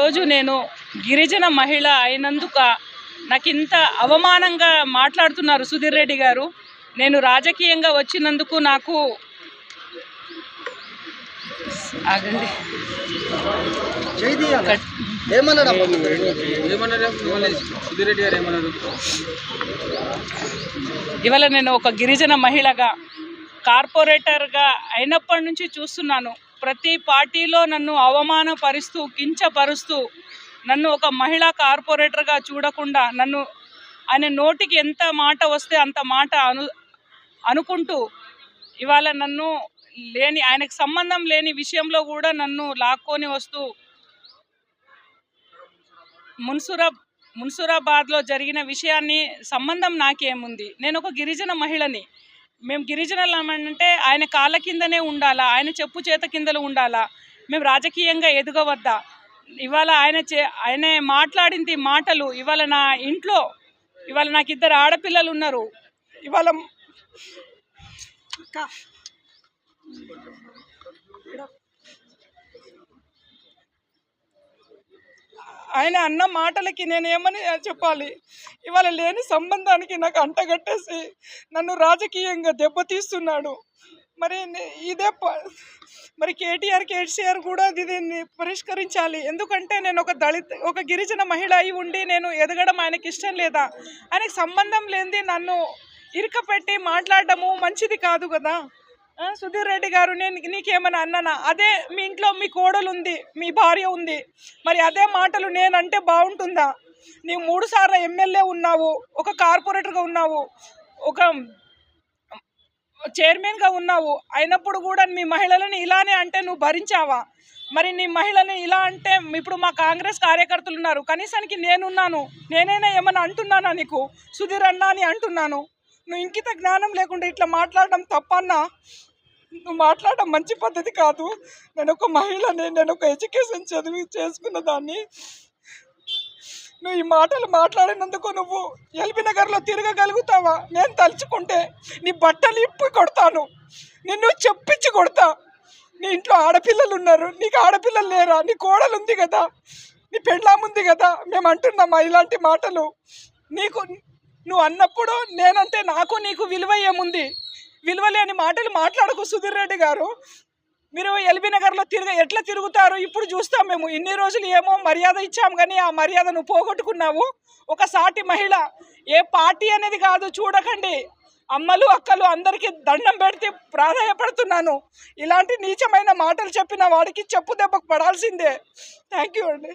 ఈరోజు నేను గిరిజన మహిళ అయినందుక నాకు ఇంత అవమానంగా మాట్లాడుతున్నారు సుధీర్ రెడ్డి గారు. నేను రాజకీయంగా వచ్చినందుకు నాకు ఆగండి. ఇవాళ నేను ఒక గిరిజన మహిళగా కార్పొరేటర్గా అయినప్పటి నుంచి చూస్తున్నాను. ప్రతి పార్టీలో నన్ను అవమానపరుస్తూ కించపరుస్తూ నన్ను ఒక మహిళా కార్పొరేటర్గా చూడకుండా నన్ను ఆయన నోటికి ఎంత మాట వస్తే అంత మాట అను అనుకుంటూ ఇవాళ నన్ను లేని ఆయనకు సంబంధం లేని విషయంలో కూడా నన్ను లాక్కొని వస్తూ మున్సురా మున్సురాబాద్లో జరిగిన విషయాన్ని సంబంధం నాకేముంది? నేను ఒక గిరిజన మహిళని. మేము గిరిజనులు అంటే ఆయన కాళ్ళ కిందనే ఉండాలా ఆయన చెప్పు చేత కిందలు ఉండాలా మేము రాజకీయంగా ఎదుగవద్దా? ఇవాళ ఆయన చే ఆయన మాట్లాడింది మాటలు ఇవాళ నా ఇంట్లో ఇవాళ నాకు ఇద్దరు ఆడపిల్లలు ఉన్నారు ఇవాళ ఆయన అన్న మాటలకి నేను ఏమని చెప్పాలి? ఇవాళ లేని సంబంధానికి నాకు అంటగట్టేసి నన్ను రాజకీయంగా దెబ్బతీస్తున్నాడు. మరి ఇదే ప- మరి కేటీఆర్ కేసీఆర్ కూడా దీన్ని పరిష్కరించాలి. ఎందుకంటే నేను ఒక దళిత ఒక గిరిజన మహిళ అయి ఉండి నేను ఎదగడం ఆయనకి ఇష్టం లేదా? ఆయనకు సంబంధం లేనిది నన్ను ఇరుకపెట్టి మాట్లాడటము మంచిది కాదు కదా? సుధీర్ రెడ్డి గారు నేను నీకేమైనా అన్నానా? అదే మీ ఇంట్లో మీ కోడలు ఉంది మీ భార్య ఉంది. మరి అదే మాటలు నేనంటే బాగుంటుందా? నీవు మూడు సార్లు ఎమ్మెల్యే ఉన్నావు ఒక కార్పొరేటర్గా ఉన్నావు ఒక చైర్మన్గా ఉన్నావు. అయినప్పుడు కూడా మీ మహిళలను ఇలానే అంటే నువ్వు భరించావా? మరి నీ మహిళని ఇలా అంటే ఇప్పుడు మా కాంగ్రెస్ కార్యకర్తలు ఉన్నారు. కనీసానికి నేనున్నాను. నేనైనా ఏమన్నా అంటున్నానా నీకు? సుధీర్ అన్నా అని అంటున్నాను. నువ్వు ఇంకిత జ్ఞానం లేకుండా ఇట్లా మాట్లాడడం తప్పన్నా? నువ్వు మాట్లాడడం మంచి పద్ధతి కాదు. నేను ఒక మహిళని నేను ఒక ఎడ్యుకేషన్ చదివి చేసుకున్న దాన్ని నువ్వు ఈ మాటలు మాట్లాడినందుకు నువ్వు ఎల్బీ నగర్లో తిరగగలుగుతావా? నేను తలుచుకుంటే నీ బట్టలు ఇప్పి కొడతాను. నిన్ను చెప్పించి కొడతా. నీ ఇంట్లో ఆడపిల్లలు ఉన్నారు. నీకు ఆడపిల్లలు లేరా? నీ కోడలు ఉంది కదా? నీ పెళ్ళాం ఉంది కదా? మేము అంటున్నామా ఇలాంటి మాటలు? నీకు నువ్వు అన్నప్పుడు నేనంటే నాకు నీకు విలువ ఏముంది? విలువలేని మాటలు మాట్లాడకు సుధీర్ రెడ్డి గారు. మీరు ఎల్బీ నగర్లో తిరగ ఎట్లా తిరుగుతారు? ఇప్పుడు చూస్తాం మేము. ఇన్ని రోజులు ఏమో మర్యాద ఇచ్చాం కానీ ఆ మర్యాదను పోగొట్టుకున్నావు. ఒక సాటి మహిళ ఏ పార్టీ అనేది కాదు చూడకండి. అమ్మలు అక్కలు అందరికీ దండం పెడితే ప్రాధాయపడుతున్నాను. ఇలాంటి నీచమైన మాటలు చెప్పిన వాడికి చెప్పు దెబ్బకు పడాల్సిందే. థ్యాంక్ యూ అండి.